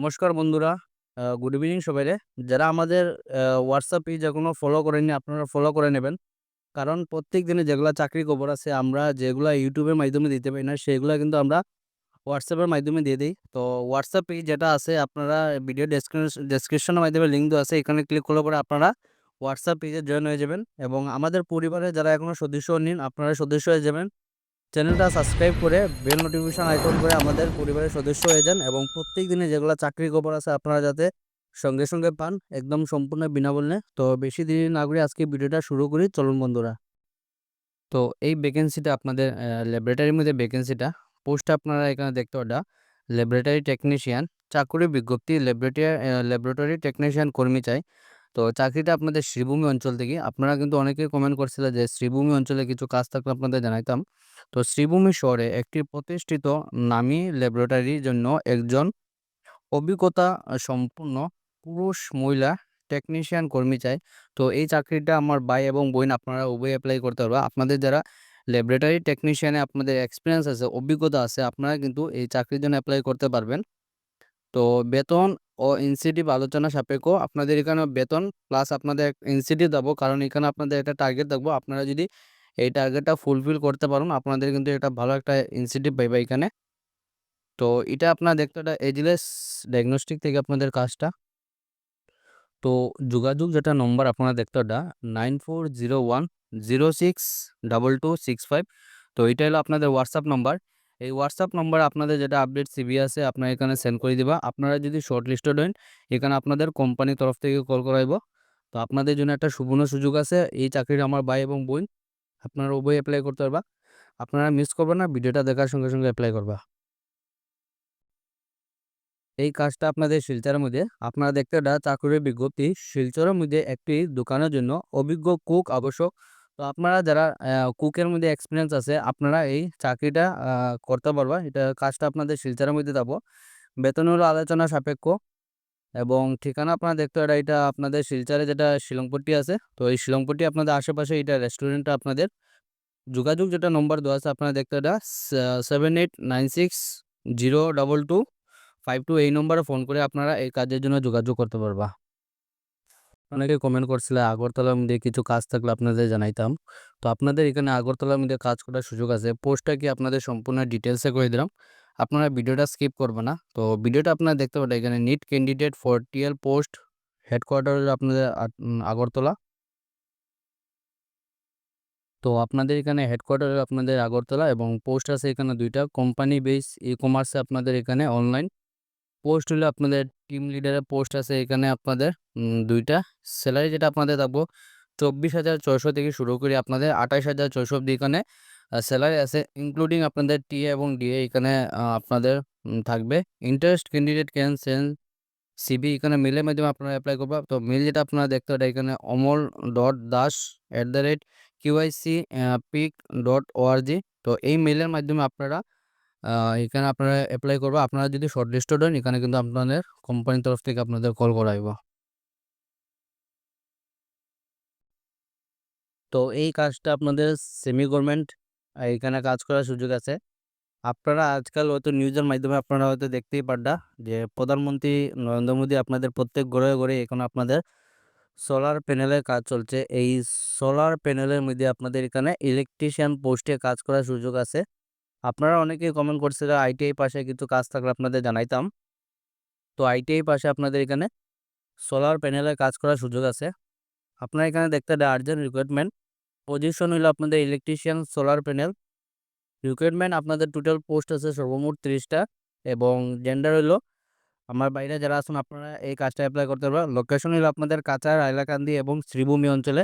নমস্কার বন্ধুরা good evening সবাইরে। যারা আমাদের হোয়াটসঅ্যাপ পেজ এখনও ফলো করেননি, আপনারা ফলো করে নেবেন। কারণ প্রত্যেক দিনে যেগুলো চাকরির খবর আছে, আমরা যেগুলা ইউটিউবের মাধ্যমে দিতে পারি না, সেগুলা কিন্তু আমরা হোয়াটসঅ্যাপের মাধ্যমে দিয়ে দিই তো হোয়াটসঅ্যাপ পেজ যেটা আছে, আপনারা ভিডিও ডেসক্রিপশনের মাধ্যমে লিঙ্ক দেওয়া আছে। এখানে ক্লিক করলে পরে আপনারা হোয়াটসঅ্যাপ পেজে জয়েন হয়ে যাবেন এবং আমাদের পরিবারে যারা এখনও সদস্য নিন, আপনারা সদস্য হয়ে যাবেন। চ্যানেলটা সাবস্ক্রাইব করে বেল নোটিফিকেশন আইকন করে আমাদের পরিবারের সদস্য হয়ে যান এবং প্রত্যেক দিনে যেগুলা চাকরির খবর আছে আপনারা যাতে সঙ্গে, সঙ্গে পান একদম সম্পূর্ণ বিনামূল্যে। তো বেশি দেরি না করে আজকে ভিডিওটা শুরু করি চলুন বন্ধুরা। তো এই ভ্যাকেন্সিটা আপনাদের ল্যাবরেটরির মধ্যে ভ্যাকেন্সিটা পোস্টটা আপনারা এখানে দেখতে পাড্ডা ল্যাবরেটরি টেকনিশিয়ান চাকুরির বিজ্ঞপ্তি ল্যাবরেটরি ল্যাবরেটরি টেকনিশিয়ান কর্মী চাই। তো চাকরিটা আপনাদের শ্রীভূমি অঞ্চল থেকে। আপনারা কিন্তু অনেকেই কমেন্ট করছিলেন যে শ্রীভূমি অঞ্চলে কিছু কাজ থাকলে আপনাদের জানাইতাম। তো শ্রীভূমি শহরে একটি প্রতিষ্ঠিত নামী ল্যাবরেটরির জন্য একজন অভিজ্ঞতা সম্পূর্ণ পুরুষ মহিলা টেকনিশিয়ান কর্মী চাই। তো এই চাকরিটা আমার ভাই এবং বোন আপনারা উভয়ই অ্যাপ্লাই করতে পারবা। আপনাদের যারা ল্যাবরেটরি টেকনিশিয়ানে আপনাদের এক্সপিরিয়েন্স আছে, অভিজ্ঞতা আছে আপনারা কিন্তু এই চাকরির জন্য অ্যাপ্লাই করতে পারবেন। তো বেতন ও ইনসেনটিভ আলোচনা সাপেক্ষ আপনাদের এখানে বেতন প্লাস আপনাদের ইনসেনটিভ দেবো কারণ এখানে আপনাদের একটা টার্গেট দেখব আপনারা যদি এই টার্গেটটা ফুলফিল করতে পারেন, আপনাদের কিন্তু একটা ভালো একটা ইনসেনটিভ পাইবে এখানে। তো এটা আপনার দেখতে এটা এজলেস ডায়াগনস্টিক থেকে আপনাদের কাজটা। তো যোগাযোগ যেটা নম্বর আপনারা দেখতে পাড্ডা 9401062265 তো এটা হলো আপনাদের হোয়াটসঅ্যাপ নাম্বার। এই হোয়াটসঅ্যাপ নাম্বারে আপনাদের যেটা আপডেট সিভি আছে আপনারা এখানে সেন্ড করে দিবা। আপনারা যদি শর্টলিস্টেড হন এখানে আপনাদের কোম্পানির তরফ থেকে কল করা হইব। তো আপনাদের জন্য একটা সুবর্ণ সুযোগ আছে। এই চাকরির আমার ভাই এবং বোন আপনারা উভয়ই অ্যাপ্লাই করতে পারবা। আপনারা মিস করবেন না ভিডিওটা দেখার সঙ্গে, সঙ্গে অ্যাপ্লাই করবা। এই কাজটা আপনাদের শিলচরের মধ্যে আপনারা দেখতে চাকরির বিজ্ঞপ্তি শিলচরের মধ্যে একটি দোকানের জন্য অভিজ্ঞ কুক আবশ্যক। তো আপনারা যারা কুকের মধ্যে এক্সপিরিয়েন্স আছে, আপনারা এই চাকরিটা করতে পারবা। এটা কাজটা আপনাদের শিলচরের মধ্যে যাব। বেতন হলো আলোচনা সাপেক্ষ এবং ঠিকানা আপনারা দেখতে পাড্ডা এটা আপনাদের শিলচরে যেটা শিলংপট্টি আছে। তো এই শিলংপট্টি আপনাদের আশেপাশে এটা রেস্টুরেন্টটা আপনাদের। যোগাযোগ যেটা নম্বর দেওয়া আছে, আপনারা দেখতে এটা seven eight nine six zero double two five two এই নম্বরে ফোন করে আপনারা এই কাজের জন্য যোগাযোগ করতে পারবা। অনেকে কমেন্ট করছিলেন আগরতলার মধ্যে কিছু কাজ থাকলে আপনাদের জানাইতাম। তো আপনাদের এখানে আগরতলার মধ্যে কাজ করার সুযোগ আছে। পোস্টটা কি আপনাদের সম্পূর্ণ ডিটেলসে কয়ে দিলাম। আপনারা ভিডিওটা স্কিপ করবেন না। তো ভিডিওটা আপনারা দেখতে পাড্ডা এখানে need candidate for TL post headquarter আপনাদের আগরতলা। তো আপনাদের এখানে হেডকোয়ার্টার আপনাদের আগরতলা এবং পোস্ট আছে এখানে দুইটা কোম্পানি বেস ই-কমার্সে আপনাদের এখানে অনলাইন। পোস্ট হলো আপনাদের টিম লিডারের পোস্ট আছে এখানে আপনাদের উম ২ টা। সেলারি যেটা আপনাদের থাকব ২৪,৬০০ থেকে শুরু করে আপনাদের ২৮,৬০০ অব্দি এখানে আ সেলারি আছে ইনক্লুডিং আপনাদের টিএ এবং ডিএ এখানে আপনাদের থাকবে। Interest candidate can send CV এখানে মেইলের মাধ্যমে আপনারা এপ্লাই করবা। তো মেইল যেটা আপনারা দেখতে পাড্ডা এখানে omol.das@qicpic.org তো এই মেইলের মাধ্যমে আপনারা এখানে আপনারা অ্যাপ্লাই করবা। আপনারা যদি শর্টলিস্টেড হন এখানে কিন্তু আপনাদের কোম্পানির তরফ থেকে আপনাদের কল করা হইব। তো এই কাজটা আপনাদের সেমি গভর্নমেন্ট এখানে কাজ করার সুযোগ আছে। আপনারা আজকাল হয়তো নিউজের মাধ্যমে আপনারা হয়তো দেখতেই পাড্ডা যে প্রধানমন্ত্রী নরেন্দ্র মোদী আপনাদের প্রত্যেক ঘরে, ঘরে এখন আপনাদের সোলার প্যানেলের কাজ চলছে। এই সোলার প্যানেলের মধ্যে আপনাদের এখানে ইলেকট্রিশিয়ান পোস্টে কাজ করার সুযোগ আছে। আপনারা অনেকেই কমেন্ট করছিলেন আইটিআই পাশে কিছু কাজ থাকলে আপনাদের জানাইতাম। তো আইটিআই পাশে আপনাদের এখানে সোলার প্যানেলের কাজ করার সুযোগ আছে। আপনারা এখানে দেখতে পাড্ডা আর্জেন্ট রিক্রুটমেন্ট পজিশন হইল আপনাদের ইলেকট্রিশিয়ান সোলার প্যানেল। রিক্রুটমেন্ট আপনাদের টোটাল পোস্ট আছে সর্বমোট ৩০ টা এবং জেন্ডার হইল আমার বাইরে যারা আছেন আপনারা এই কাজটা অ্যাপ্লাই করতে পারবেন লোকেশন হইল আপনাদের কাচার, হাইলাকান্দি এবং শ্রীভূমি অঞ্চলে।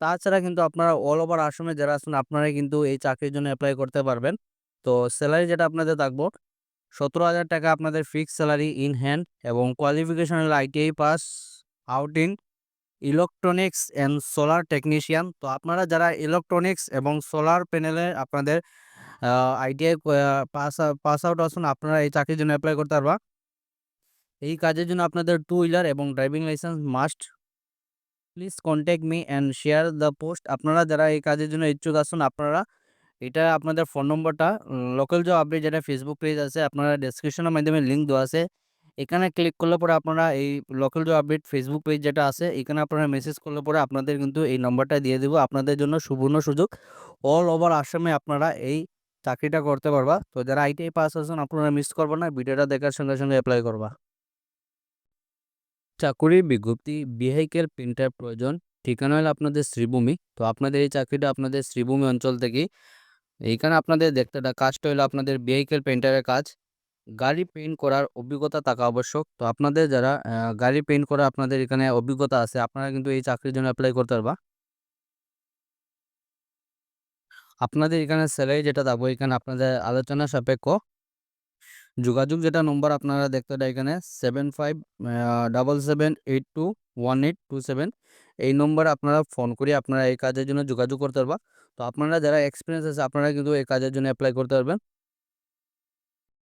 তাছাড়া কিন্তু আপনারা অল ওভার আসামে যারা আছেন আপনারাই কিন্তু এই চাকরির জন্য অ্যাপ্লাই করতে পারবেন। তো স্যালারি যেটা আপনাদের থাকব ৳১৭,০০০ আপনাদের ফিক্সড স্যালারি ইন হ্যান্ড এবং কোয়ালিফিকেশন হলো ITI pass out electronics and solar technician. তো আপনারা যারা ইলেকট্রনিক্স এবং সোলার প্যানেলে আপনাদের আইটিআই পাস পাস আউট আছেন আপনারা এই চাকরির জন্য অ্যাপ্লাই করতে পারবা। এই কাজের জন্য আপনাদের টু হুইলার এবং driving licence must. Please contact me and share the post আপনারা যারা এই কাজের জন্য ইচ্ছুক আসুন আপনারা এটা আপনাদের ফোন নম্বরটা লোকাল জব আপডেট যেটা ফেসবুক পেজ আছে, আপনারা ডেসক্রিপশনের মাধ্যমে লিঙ্ক দেওয়া আছে। এখানে ক্লিক করলে পরে আপনারা এই local job update Facebook page যেটা আছে, এখানে আপনারা মেসেজ করলে পরে আপনাদের কিন্তু এই নম্বরটা দিয়ে দেবো। আপনাদের জন্য সুবর্ণ সুযোগ। অল ওভার আসামে আপনারা এই চাকরিটা করতে পারবা। তো যারা আইটিআই পাস আছেন, আপনারা মিস করবেন না, ভিডিওটা দেখার সঙ্গে সঙ্গে অ্যাপ্লাই করবা। চাকুরির বিজ্ঞপ্তি ভেহিকেল প্রিন্টার প্রয়োজন। ঠিকানা হলো আপনাদের শ্রীভূমি। তো আপনাদের এই চাকরিটা আপনাদের শ্রীভূমি অঞ্চল থেকেই এইখানে আপনাদের দেখতে কাজটা হলো আপনাদের ভেহিকেল পেন্টারের কাজ। গাড়ি পেইন্ট করার অভিজ্ঞতা থাকা আবশ্যক। তো আপনাদের যারা গাড়ি পেইন্ট করা আপনাদের এখানে অভিজ্ঞতা আছে, আপনারা কিন্তু এই চাকরির জন্য অ্যাপ্লাই করতে পারবা। আপনাদের এখানে স্যালারি যেটা থাকবে, এখানে আপনাদের আলোচনা সাপেক্ষ। যোগাযোগ যেটা নম্বর আপনারা দেখতে এখানে seven five double seven eight two one eight two seven এই নম্বরে আপনারা ফোন করে আপনারা এই কাজের জন্য যোগাযোগ করতে পারবা। তো আপনারা যারা এক্সপিরিয়েন্স আছে, আপনারা কিন্তু এই কাজের জন্য অ্যাপ্লাই করতে পারবেন।